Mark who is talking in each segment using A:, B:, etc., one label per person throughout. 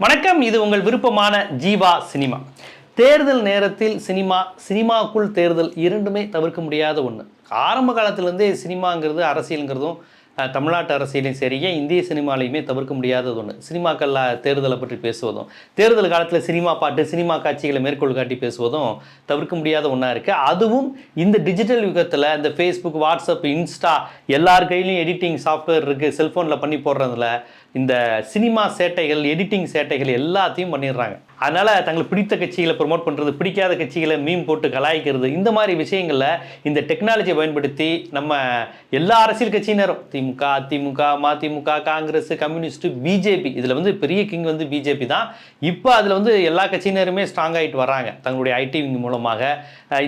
A: வணக்கம் இது உங்கள் விருப்பமான ஜீவா சினிமா. தேர்தல் நேரத்தில் சினிமா சினிமாக்குள் தேர்தல் இரண்டுமே தவிர்க்க முடியாத ஒன்று ஆரம்ப காலத்திலேருந்தே சினிமாங்கிறது அரசியலுங்கிறதும் தமிழ்நாட்டு அரசியலையும் சரி ஏன் இந்திய சினிமாலையுமே தவிர்க்க முடியாதது ஒன்று சினிமாக்களில் தேர்தலை பற்றி பேசுவதும் தேர்தல் காலத்தில் சினிமா பாட்டு சினிமா காட்சிகளை மேற்கோள் காட்டி பேசுவதும் தவிர்க்க முடியாத ஒன்றா இருக்குது அதுவும் இந்த டிஜிட்டல் யுகத்தில் இந்த ஃபேஸ்புக் வாட்ஸ்அப் இன்ஸ்டா எல்லார் கையிலையும் எடிட்டிங் சாஃப்ட்வேர் இருக்குது செல்ஃபோனில் பண்ணி போடுறதுல இந்த சினிமா சேட்டைகள் எடிட்டிங் சேட்டைகள் எல்லாத்தையும் பண்ணிடுறாங்க. அதனால் தங்களுக்கு பிடித்த கட்சிகளை ப்ரொமோட் பண்ணுறது பிடிக்காத கட்சிகளை மீன் போட்டு கலாய்க்கிறது இந்த மாதிரி விஷயங்களில் இந்த டெக்னாலஜியை பயன்படுத்தி நம்ம எல்லா அரசியல் கட்சியினரும் DMK AIADMK MDMK Congress Communist BJP இதில் வந்து பெரிய கிங் வந்து பிஜேபி தான். இப்போ அதில் வந்து எல்லா கட்சியினருமே ஸ்ட்ராங் ஆகிட்டு வராங்க. தங்களுடைய ஐடி விங் மூலமாக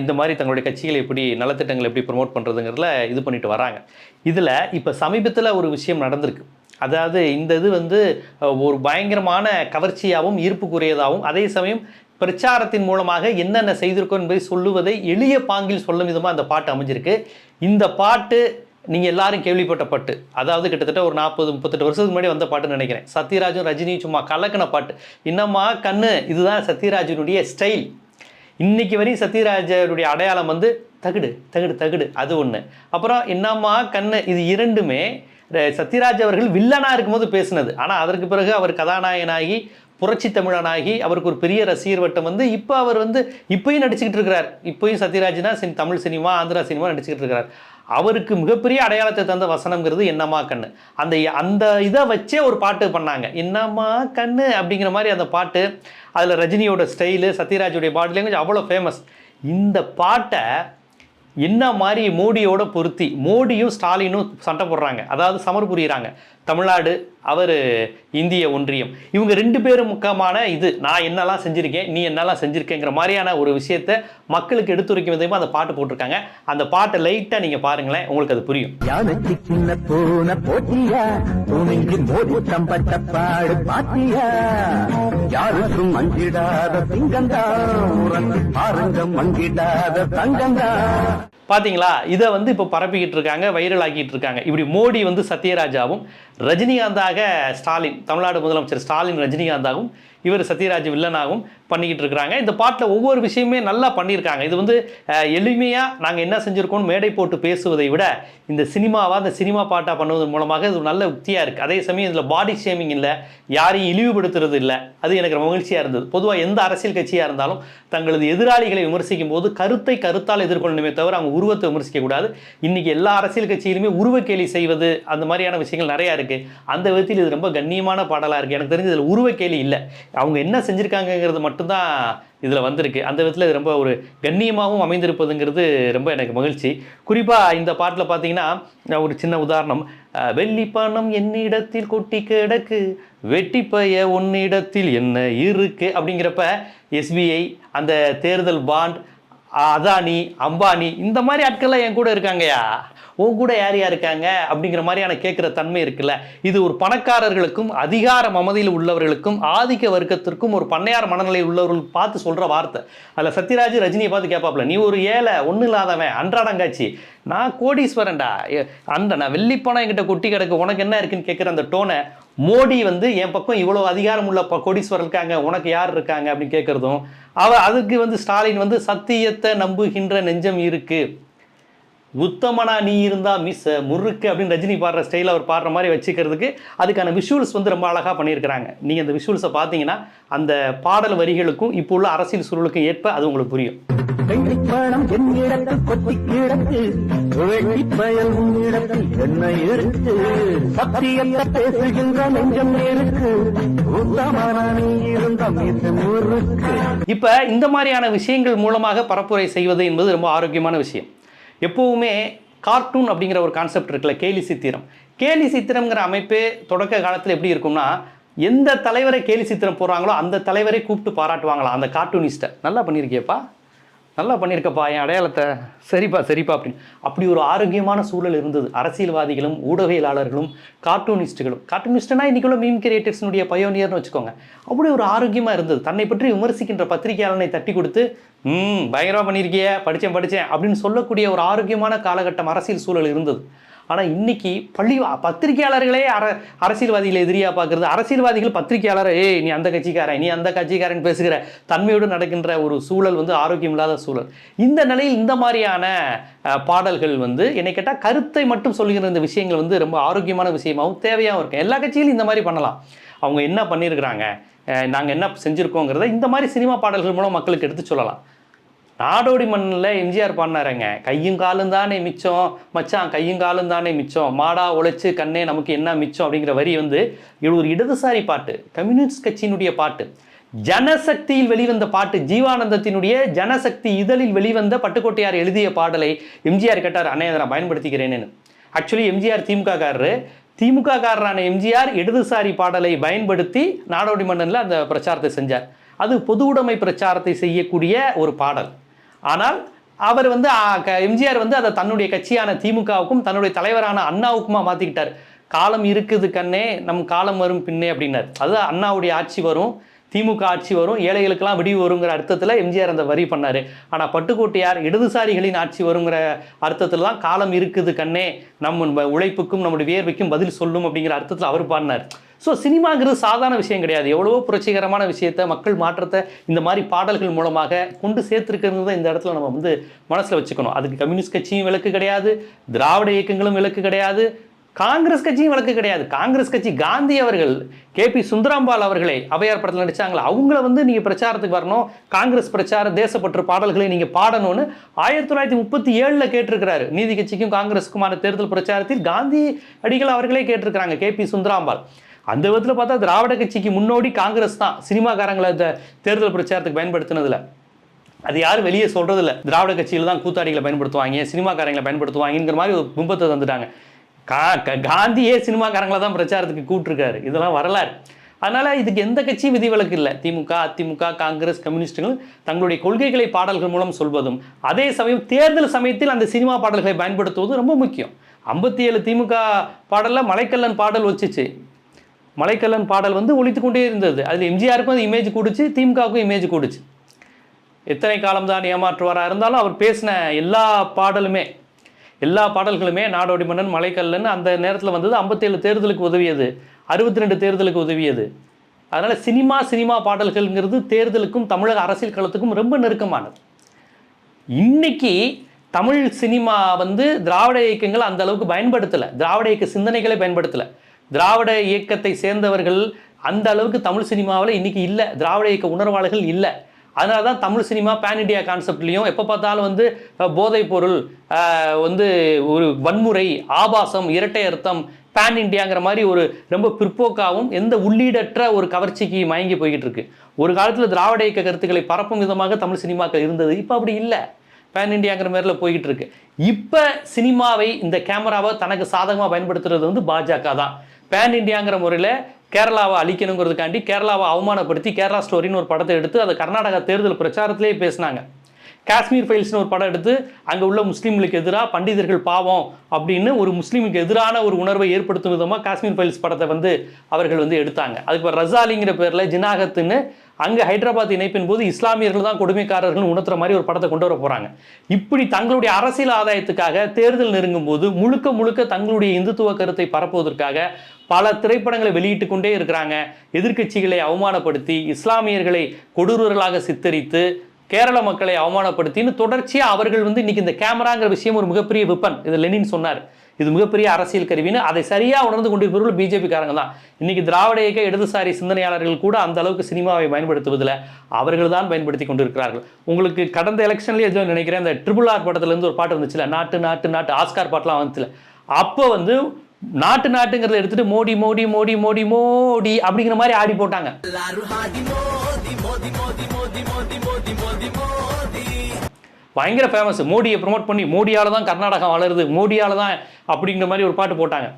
A: இந்த மாதிரி தங்களுடைய கட்சிகளை எப்படி நலத்திட்டங்களை எப்படி ப்ரொமோட் பண்ணுறதுங்கிறதுல இது பண்ணிட்டு வராங்க. இதில் இப்போ சமீபத்தில் ஒரு விஷயம் நடந்திருக்கு. அதாவது இந்த இது வந்து ஒரு பயங்கரமான கவர்ச்சியாகவும் ஈர்ப்புக்குரியதாகவும் அதே சமயம் பிரச்சாரத்தின் மூலமாக என்னென்ன செய்திருக்கோம் என்பதை சொல்லுவதை எளிய பாங்கில் சொல்லும் விதமாக அந்த பாட்டு அமைஞ்சிருக்கு. இந்த பாட்டு நீங்கள் எல்லாரும் கேள்விப்பட்ட பாட்டு. அதாவது கிட்டத்தட்ட ஒரு நாற்பது முப்பத்தெட்டு வருஷத்துக்கு முன்னாடி வந்த பாட்டுன்னு நினைக்கிறேன். சத்யராஜும் ரஜினியும் சும்மா கலக்கின பாட்டு. இன்னம்மா கண்ணு? இதுதான் சத்யராஜனுடைய ஸ்டைல். இன்னைக்கு வரையும் சத்யராஜருடைய அடையாளம் வந்து தகுடு தகுடு தகுடு. அது ஒன்று அப்புறம் என்னம்மா கண்ணு? இது இரண்டுமே சத்யராஜ் அவர்கள் வில்லனாக இருக்கும்போது பேசினது. ஆனால் அதற்கு பிறகு அவர் கதாநாயகனாகி புரட்சி தமிழனாகி அவருக்கு ஒரு பெரிய ரசிகர் வட்டம் வந்து இப்போ அவர் வந்து இப்போயும் நடிச்சுக்கிட்டு இருக்கிறார். இப்போயும் சத்யராஜ்னா சின் தமிழ் சினிமா ஆந்திரா சினிமா நடிச்சுக்கிட்டு இருக்கிறார். அவருக்கு மிகப்பெரிய அடையாளத்தை தந்த வசனம்ங்கிறது என்னம்மா கண்ணு? அந்த அந்த இதை வச்சே ஒரு பாட்டு பண்ணாங்க. என்னம்மா கண்ணு? அப்படிங்கிற மாதிரி அந்த பாட்டு அதில் ரஜினியோட ஸ்டைலு சத்யராஜுடைய பாடி லாங்குவேஜ் அவ்வளோ ஃபேமஸ் இந்த பாட்டை என்ன மாதிரி மோடியோட பொருத்தி மோடியும் ஸ்டாலினும் சண்டை போடுறாங்க. அதாவது சமர் புரியுறாங்க. தமிழ்நாடு அவர் இந்திய ஒன்றியம். இவங்க ரெண்டு பேரும் முக்கியமான இது நான் என்னெல்லாம் செஞ்சுருக்கேன் நீ என்னெல்லாம் செஞ்சுருக்கேங்கிற மாதிரியான ஒரு விஷயத்தை மக்களுக்கு எடுத்துரைக்கும் விதமாக அந்த பாட்டு போட்டிருக்காங்க. அந்த பாட்டை லைட்டாக நீங்கள் பாருங்களேன் உங்களுக்கு அது புரியும்.
B: யாருக்கும் திங்கந்தா பாருங்க மங்கிடாத தங்கந்தா.
A: பார்த்தீங்களா இதை வந்து இப்போ பரப்பிக்கிட்டு இருக்காங்க வைரல் ஆக்கிட்டு இருக்காங்க. இப்படி மோடி வந்து சத்யராஜாவும் ரஜினிகாந்தாக ஸ்டாலின் தமிழ்நாடு முதலமைச்சர் ஸ்டாலின் ரஜினிகாந்தாகவும் இவர் சத்யராஜ் வில்லனாகவும் பண்ணிக்கிட்டு இருக்கிறாங்க. இந்த பாட்டில் ஒவ்வொரு விஷயமே நல்லா பண்ணியிருக்காங்க. இது வந்து எளிமையாக நாங்கள் என்ன செஞ்சுருக்கோம் மேடை போட்டு பேசுவதை விட இந்த சினிமாவாக அந்த சினிமா பாட்டாக பண்ணுவதன் மூலமாக இது நல்ல உத்தியாக இருக்குது அதே சமயம் இதில் பாடி ஷேமிங் இல்லை யாரையும் இழிவுபடுத்துறது இல்லை. அது எனக்கு மகிழ்ச்சியாக இருந்தது. பொதுவாக எந்த அரசியல் கட்சியாக இருந்தாலும் தங்களது எதிராளிகளை விமர்சிக்கும் போது கருத்தை கருத்தால் எதிர்கொள்ளணுமே தவிர அவங்க உருவத்தை விமர்சிக்கக்கூடாது இன்றைக்கி எல்லா அரசியல் கட்சியிலுமே உருவக்கேலி செய்வது அந்த மாதிரியான விஷயங்கள் நிறையா இருக்குது அந்த விதத்தில் இது ரொம்ப கண்ணியமான பாடலாக இருக்குது எனக்கு தெரிஞ்சு இதில் உருவக்கேலி இல்லை. அவங்க என்ன செஞ்சுருக்காங்கங்கிறது மட்டும்தான் இதில் வந்திருக்கு. அந்த விதத்தில் இது ரொம்ப ஒரு கண்ணியமாகவும் அமைந்திருப்பதுங்கிறது ரொம்ப எனக்கு மகிழ்ச்சி. குறிப்பாக இந்த பாட்டில் பார்த்தீங்கன்னா நான் ஒரு சின்ன உதாரணம். வெள்ளி பணம் என்னிடத்தில் கொட்டி கிடக்கு வெட்டி பைய உன்னிடத்தில் என்ன இருக்கு? அப்படிங்கிறப்ப எஸ்பிஐ அந்த தேர்தல் பாண்ட் அதானி அம்பானி இந்த மாதிரி ஆட்கள்லாம் என் கூட இருக்காங்கயா உன் கூட யார் யார் இருக்காங்க அப்படிங்கிற மாதிரியான கேட்குற தன்மை இருக்குல்ல. இது ஒரு பணக்காரர்களுக்கும் அதிகார மமதியில் உள்ளவர்களுக்கும் ஆதிக்க வர்க்கத்திற்கும் ஒரு பண்ணையார் மனநிலை உள்ளவர்களுக்கு பார்த்து சொல்கிற வார்த்தை. அதில் சத்யராஜ் ரஜினியை பார்த்து கேட்பாப்புல நீ ஒரு ஏழை ஒன்றும் இல்லாதவன் அன்றாடங்காட்சி. நான் கோடீஸ்வரன்டா. அந்த நான் வெள்ளிப்பணம் என்கிட்ட கொட்டி கிடக்கு உனக்கு என்ன இருக்குன்னு கேட்குற அந்த டோனை மோடி வந்து என் பக்கம் இவ்வளோ அதிகாரம் உள்ள ப- கோடீஸ்வரர் இருக்காங்க உனக்கு யார் இருக்காங்க? அப்படின்னு கேட்குறதும் அவ அதுக்கு வந்து ஸ்டாலின் வந்து சத்தியத்தை நம்புகின்ற நெஞ்சம் இருக்குது உத்தமனா நீ இருந்தா மிஸ் முறுக்கு அப்படின்னு ரஜினி பாடுற ஸ்டைல் அவர் பாடுற மாதிரி வச்சுக்கிறதுக்கு அதுக்கான விஷுவல்ஸ் வந்து ரொம்ப அழகாக பண்ணியிருக்கிறாங்க. நீங்கள் அந்த விஷுவல்ஸை பார்த்தீங்கன்னா அந்த பாடல் வரிகளுக்கும் இப்போ உள்ள அரசியல் சூழலுக்கும் ஏற்ப அது உங்களுக்கு புரியும்.
B: கிடக்கு. உன்னிடத்தில் என்ன இருக்கு சத்தியத்தை பேசுகின்ற நெஞ்சம் இருக்கு
A: இப்போ இந்த மாதிரியான விஷயங்கள் மூலமாக பரப்புரை செய்வது என்பது ரொம்ப ஆரோக்கியமான விஷயம். எப்போவுமே கார்ட்டூன் அப்படிங்கிற ஒரு கான்செப்ட் இருக்குல்ல கேலி சித்திரம். கேலி சித்திரம்ங்கிற அமைப்பே தொடக்க காலத்தில் எப்படி இருக்கும்னா எந்த தலைவரை கேலி சித்திரம் போடுறாங்களோ அந்த தலைவரை கூப்பிட்டு பாராட்டுவாங்களா அந்த கார்ட்டூனிஸ்ட்டை நல்லா பண்ணியிருக்கியப்பா. நல்லா பண்ணியிருக்கப்பா என் அடையாளத்தை சரிப்பா சரிப்பா அப்படின்னு. அப்படி ஒரு ஆரோக்கியமான சூழல் இருந்தது. அரசியல்வாதிகளும் ஊடகவியலாளர்களும் கார்ட்டூனிஸ்ட்டுகளும் கார்ட்டூனிஸ்ட்னா இன்றைக்குள்ள மீம் கிரியேட்டர்ஸ்னுடைய பயோனியர்னு வச்சுக்கோங்க. அப்படி ஒரு ஆரோக்கியமாக இருந்தது. தன்னை பற்றி விமர்சிக்கின்ற பத்திரிகையாளனை தட்டி கொடுத்து ம் பயங்கரமாக பண்ணியிருக்கிய படித்தேன் படித்தேன் அப்படின்னு சொல்லக்கூடிய ஒரு ஆரோக்கியமான காலகட்டம் அரசியல் சூழல் இருந்தது. ஆனால் இன்னைக்கு பள்ளி பத்திரிகையாளர்களே அர அரசியல்வாதிகளை எதிரியாக பார்க்குறது அரசியல்வாதிகள் பத்திரிகையாளர் ஏய் நீ அந்த கட்சிக்காரன் நீ அந்த கட்சிக்காரன் பேசுகிற தன்மையோடு நடக்கின்ற ஒரு சூழல் வந்து ஆரோக்கியம் இல்லாத சூழல். இந்த நிலையில் இந்த மாதிரியான பாடல்கள் வந்து என்னை கேட்டால் கருத்தை மட்டும் சொல்லுகிற இந்த விஷயங்கள் வந்து ரொம்ப ஆரோக்கியமான விஷயமாகவும் தேவையாகவும் இருக்கும் எல்லா கட்சியிலும் இந்த மாதிரி பண்ணலாம். அவங்க என்ன பண்ணியிருக்கிறாங்க நாங்கள் என்ன செஞ்சுருக்கோங்கிறத இந்த மாதிரி சினிமா பாடல்கள் மூலம் மக்களுக்கு எடுத்து சொல்லலாம். நாடோடி மண்ணில் எம்ஜிஆர் பாடினாருங்க. கையும் காலும் தானே மிச்சம் மச்சான் கையும் காலும் தானே மிச்சம் மாடா உழைச்சு கண்ணே நமக்கு என்ன மிச்சம் அப்படிங்கிற வரி வந்து இது ஒரு இடதுசாரி பாட்டு கம்யூனிஸ்ட் கட்சியினுடைய பாட்டு. ஜனசக்தியில் வெளிவந்த பாட்டு ஜீவானந்தத்தினுடைய ஜனசக்தி இதழில் வெளிவந்த பட்டுக்கோட்டையார் எழுதிய பாடலை எம்ஜிஆர் கேட்டார் அண்ணே அதை நான் பயன்படுத்திக்கிறேன்னு ஆக்சுவலி எம்ஜிஆர் திமுக காரரு திமுக காரரான எம்ஜிஆர் இடதுசாரி பாடலை பயன்படுத்தி நாடோடி மன்னனில் அந்த பிரச்சாரத்தை செஞ்சார். அது பொது உடைமை பிரச்சாரத்தை செய்யக்கூடிய ஒரு பாடல். ஆனால் அவர் வந்து க- எம்ஜிஆர் வந்து அதை தன்னுடைய கட்சியான திமுகவுக்கும் தன்னுடைய தலைவரான அண்ணாவுக்குமா மாற்றிக்கிட்டார் காலம் இருக்குது கண்ணே நம் காலம் வரும் பின்னே அப்படின்னார். அது அண்ணாவுடைய ஆட்சி வரும் திமுக ஆட்சி வரும் ஏழைகளுக்கெல்லாம் விடிவு வருங்கிற அர்த்தத்தில் எம்ஜிஆர் அந்த வரி பண்ணார். ஆனால் பட்டுக்கோட்டையார் இடதுசாரிகளின் ஆட்சி வருங்கிற அர்த்தத்தில் தான் காலம் இருக்குது கண்ணே நம்ம உழைப்புக்கும் நம்முடைய வியர்வைக்கும் பதில் சொல்லும் அப்படிங்கிற அர்த்தத்தில் அவர் பாடினார். ஸோ சினிமாங்கிறது சாதாரண விஷயம் கிடையாது. எவ்வளவோ புரட்சிகரமான விஷயத்தை மக்கள் மாற்றத்தை இந்த மாதிரி பாடல்கள் மூலமாக கொண்டு சேர்த்துருக்கிறது தான் இந்த இடத்துல நம்ம வந்து மனசில் வச்சுக்கணும். அதுக்கு கம்யூனிஸ்ட் கட்சியும் விலக்கு கிடையாது திராவிட இயக்கங்களும் விலக்கு கிடையாது காங்கிரஸ் கட்சியும் வழக்கு கிடையாது. காங்கிரஸ் கட்சி காந்தி அவர்கள் கே பி சுந்தராம்பாள் அவர்களை அவையார் படத்தில் நடிச்சாங்களா? அவங்கள வந்து நீங்கள் பிரச்சாரத்துக்கு வரணும். காங்கிரஸ் பிரச்சார தேசப்பற்று பாடல்களை நீங்கள் பாடணும்னு ஆயிரத்தி தொள்ளாயிரத்தி முப்பத்தி ஏழில் கேட்டிருக்கிறாரு. நீதி கட்சிக்கும் காங்கிரஸுக்குமான தேர்தல் பிரச்சாரத்தில் காந்தி அடிகள் அவர்களே கேட்டிருக்கிறாங்க கே பி சுந்தராம்பால் அந்த விதத்தில் பார்த்தா திராவிட கட்சிக்கு முன்னோடி காங்கிரஸ் தான். சினிமாக்காரங்களை இந்த தேர்தல் பிரச்சாரத்துக்கு பயன்படுத்தினதில். அது யாரும் வெளியே சொல்றதில்ல. திராவிட கட்சியில் தான் கூத்தாடிகளை பயன்படுத்துவாங்க சினிமாக்காரங்களை பயன்படுத்துவாங்கங்கிற மாதிரி ஒரு பிம்பத்தை தந்துட்டாங்க. கா க- காந்தியே சினிமாக்காரங்களை தான் பிரச்சாரத்துக்கு கூப்பிட்டுருக்காரு? இதெல்லாம் வரலாறு. அதனால் இதுக்கு எந்த கட்சியும் விதிவிலக்கு இல்லை. திமுக அதிமுக காங்கிரஸ் கம்யூனிஸ்டுகள் தங்களுடைய கொள்கைகளை பாடல்கள் மூலம் சொல்வதும் அதே சமயம் தேர்தல் சமயத்தில் அந்த சினிமா பாடல்களை பயன்படுத்துவதும் ரொம்ப முக்கியம். ஐம்பத்தி ஏழு திமுக பாடலில் மலைக்கல்லன் பாடல் வச்சுச்சு. மலைக்கல்லன் பாடல் வந்து ஒழித்து கொண்டே இருந்தது. அதில் எம்ஜிஆருக்கும் அது இமேஜ் கொடுச்சு திமுகவுக்கும் இமேஜ் கொடுச்சு. எத்தனை காலம்தான் ஏமாற்றுவாராக இருந்தாலும் அவர் பேசின எல்லா பாடலுமே எல்லா பாடல்களுமே நாடோடி மன்னன் மலைக்கல்லன் அந்த நேரத்தில் வந்தது ஐம்பத்தேழு தேர்தலுக்கு உதவியது அறுபத்தி ரெண்டு தேர்தலுக்கு உதவியது. அதனால் சினிமா சினிமா பாடல்கள்ங்கிறது தேர்தலுக்கும் தமிழக அரசியல் களத்துக்கும் ரொம்ப நெருக்கமானது. இன்னைக்கு தமிழ் சினிமா வந்து திராவிட இயக்கங்கள் அந்த அளவுக்கு பயன்படுத்தலை திராவிட இயக்க சிந்தனைகளை பயன்படுத்தலை. திராவிட இயக்கத்தை சேர்ந்தவர்கள் அந்த அளவுக்கு தமிழ் சினிமாவில் இன்றைக்கி இல்லை. திராவிட இயக்க உணர்வாளர்கள் இல்லை. அதனால தான் தமிழ் சினிமா பேன் இண்டியா கான்செப்ட்லேயும் எப்போ பார்த்தாலும் வந்து போதைப் பொருள் வந்து ஒரு வன்முறை ஆபாசம் இரட்டை அர்த்தம் பேன் இண்டியாங்கிற மாதிரி ஒரு ரொம்ப பிற்போக்காகவும் எந்த உள்ளீடற்ற ஒரு கவர்ச்சிக்கு மயங்கி போய்கிட்டு இருக்கு. ஒரு காலத்தில் திராவிட இயக்க கருத்துக்களை பரப்பும் விதமாக தமிழ் சினிமாக்கள் இருந்தது. இப்போ அப்படி இல்லை. பேன் இண்டியாங்கிற மாதிரில போய்கிட்டு இருக்கு. இப்போ சினிமாவை இந்த கேமராவை தனக்கு சாதகமாக பயன்படுத்துறது வந்து பாஜக தான். பேன் இண்டியாங்கிற முறையில் கேரளாவை அழிக்கணுங்கிறதுக்காண்டி கேரளாவை அவமானப்படுத்தி கேரளா ஸ்டோரின்னு ஒரு படத்தை எடுத்து அதை கர்நாடகா தேர்தல் பிரச்சாரத்திலே பேசினாங்க. காஷ்மீர் ஃபைல்ஸ்னு ஒரு படம் எடுத்து அங்கே உள்ள முஸ்லீம்களுக்கு எதிராக பண்டிதர்கள் பாவம் அப்படின்னு ஒரு முஸ்லீமுக்கு எதிரான ஒரு உணர்வை ஏற்படுத்தும் விதமாக காஷ்மீர் ஃபைல்ஸ் படத்தை வந்து அவர்கள் வந்து எடுத்தாங்க. அதுக்கு ரசாலிங்கிற பேரில் ஜினாகத்துன்னு அங்கே ஹைதராபாத் இணைப்பின் போது இஸ்லாமியர்கள் தான் கொடுமைக்காரர்கள் உணர்த்துற மாதிரி ஒரு படத்தை கொண்டு வர போகிறாங்க இப்படி தங்களுடைய அரசியல் ஆதாயத்துக்காக தேர்தல் நெருங்கும் போது முழுக்க முழுக்க தங்களுடைய இந்துத்துவ கருத்தை பரப்புவதற்காக பல திரைப்படங்களை வெளியிட்டு கொண்டே இருக்கிறாங்க. எதிர்க்கட்சிகளை அவமானப்படுத்தி இஸ்லாமியர்களை கொடூரர்களாக சித்தரித்து கேரள மக்களை அவமானப்படுத்தின்னு தொடர்ச்சியாக அவர்கள் வந்து இன்னைக்கு இந்த கேமராங்கிற விஷயம் ஒரு மிகப்பெரிய விப்பன் இது லெனின் சொன்னார். இது மிகப்பெரிய அரசியல் கருவின்னு அதை சரியாக உணர்ந்து கொண்டிருப்பவர்கள் பிஜேபிக்காரங்க தான். இன்னைக்கு திராவிட இயக்க இடதுசாரி சிந்தனையாளர்கள் கூட அந்த அளவுக்கு சினிமாவை பயன்படுத்துவதில் அவர்கள் தான் பயன்படுத்தி கொண்டிருக்கிறார்கள். உங்களுக்கு கடந்த எலெக்ஷன்லேயே ஏதோ நினைக்கிறேன் இந்த ட்ரிபிள் ஆர் படத்துலேருந்து ஒரு பாட்டு வந்துச்சுல நாட்டு நாட்டு நாட்டு ஆஸ்கார் பாட்டெலாம் வந்துச்சுல. அப்போ வந்து நாட்டு நாட்டுங்கிறத எடுத்துட்டு மோடி மோடி மோடி மோடி மோடி அப்படிங்கிற மாதிரி ஆடி போட்டாங்க. பயங்கர ஃபேமஸ் மோடியை ப்ரொமோட் பண்ணி மோடியால் தான் கர்நாடகா வளருது மோடியால் தான் அப்படிங்கிற மாதிரி ஒரு பாட்டு போட்டாங்க.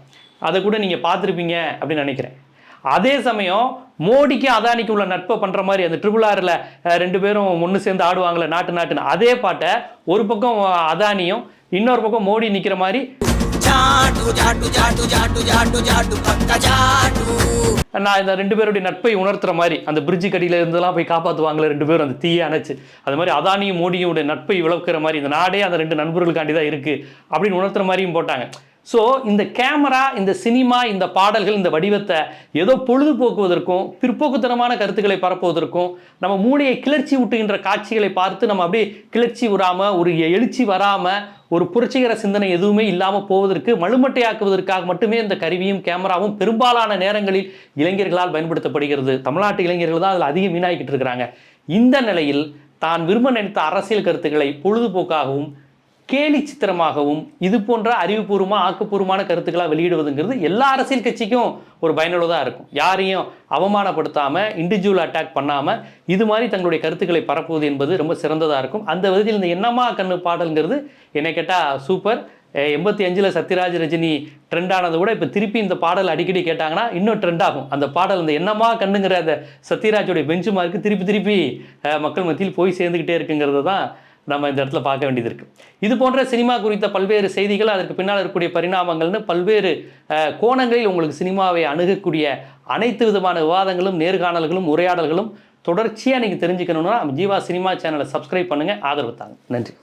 A: அதை கூட நீங்கள் பார்த்துருப்பீங்க அப்படின்னு நினைக்கிறேன். அதே சமயம் மோடிக்கு அதானிக்கு உள்ள நட்பை பண்ணுற மாதிரி அந்த ட்ரிபிள் ஆரில் ரெண்டு பேரும் ஒன்று சேர்ந்து ஆடுவாங்களே நாட்டு நாட்டுன்னு. அதே பாட்டை ஒரு பக்கம் அதானியும் இன்னொரு பக்கம் மோடி நிற்கிற மாதிரி
C: ஜாட்டு ஜாட்டு ஜாட்டு ஜாட்டு ஜாட்டு ஜாட்டு பக்க ஜாட்டு.
A: நான் இந்த ரெண்டு பேருடைய நட்பை உணர்த்துற மாதிரி அந்த பிரிட்ஜு கடியில இருந்தெல்லாம் போய் காப்பாற்றுவாங்களே ரெண்டு பேரும் அந்த தீயை அணைச்சு. அது மாதிரி அதானியும் மோடியுடைய நட்பை விளக்குற மாதிரி இந்த நாடே அந்த ரெண்டு நண்பர்களுக்காண்டி தான் இருக்குது அப்படின்னு உணர்த்துற மாதிரியும் போட்டாங்க. ஸோ இந்த கேமரா இந்த சினிமா இந்த பாடல்கள் இந்த வடிவத்தை ஏதோ பொழுதுபோக்குவதற்கும் பிற்போக்குத்தனமான கருத்துக்களை பரப்புவதற்கும் நம்ம மூளையை கிளர்ச்சி விட்டுகின்ற காட்சிகளை பார்த்து நம்ம அப்படியே கிளர்ச்சி விடாம ஒரு எழுச்சி வராமல் ஒரு புரட்சிகர சிந்தனை எதுவுமே இல்லாமல் போவதற்கு மழுமட்டையாக்குவதற்காக மட்டுமே இந்த கருவியும் கேமராவும் பெரும்பாலான நேரங்களில் இளைஞர்களால் பயன்படுத்தப்படுகிறது. தமிழ்நாட்டு இளைஞர்கள் தான் அதில் அதிகம் வீணாகிக்கிட்டு இருக்கிறாங்க. இந்த நிலையில் தான் விரும்ப நினைத்த அரசியல் கருத்துக்களை பொழுதுபோக்காகவும் கேலி சித்திரமாகவும் இது போன்ற அறிவுபூர்வமாக ஆக்கப்பூர்வமான கருத்துக்களாக வெளியிடுவதுங்கிறது எல்லா அரசியல் கட்சிக்கும் ஒரு பயனுள்ளதாக இருக்கும். யாரையும் அவமானப்படுத்தாமல் இண்டிவிஜுவல் அட்டாக் பண்ணாமல் இது மாதிரி தங்களுடைய கருத்துக்களை பரப்புவது என்பது ரொம்ப சிறந்ததாக இருக்கும். அந்த விதத்தில் இந்த என்னம்மா கண்ணு பாடல்ங்கிறது என்னை கேட்டால் சூப்பர் எண்பத்தி அஞ்சில் சத்யராஜ் ரஜினி ட்ரெண்ட் ஆனதை விட இப்போ திருப்பி இந்த பாடல் அடிக்கடி கேட்டாங்கன்னா இன்னும் ட்ரெண்ட் ஆகும். அந்த பாடல் இந்த என்னம்மா கண்ணுங்கிற அந்த சத்யராஜோடைய பெஞ்சு மார்க்கு திருப்பி திருப்பி மக்கள் மத்தியில் போய் சேர்ந்துக்கிட்டே இருக்குங்கிறது தான் நம்ம இந்த இடத்துல பார்க்க வேண்டியது இருக்குது இது போன்ற சினிமா குறித்த பல்வேறு செய்திகள் அதற்கு பின்னால் இருக்கக்கூடிய பரிணாமங்கள்னு பல்வேறு கோணங்களில் உங்களுக்கு சினிமாவை அணுகக்கூடிய அனைத்து விதமான விவாதங்களும் நேர்காணல்களும் உரையாடல்களும் தொடர்ச்சியாக நீங்கள் தெரிஞ்சுக்கணுன்னா நம்ம ஜீவா சினிமா சேனலை சப்ஸ்கிரைப் பண்ணுங்கள் ஆதரவு தாங்க. நன்றி.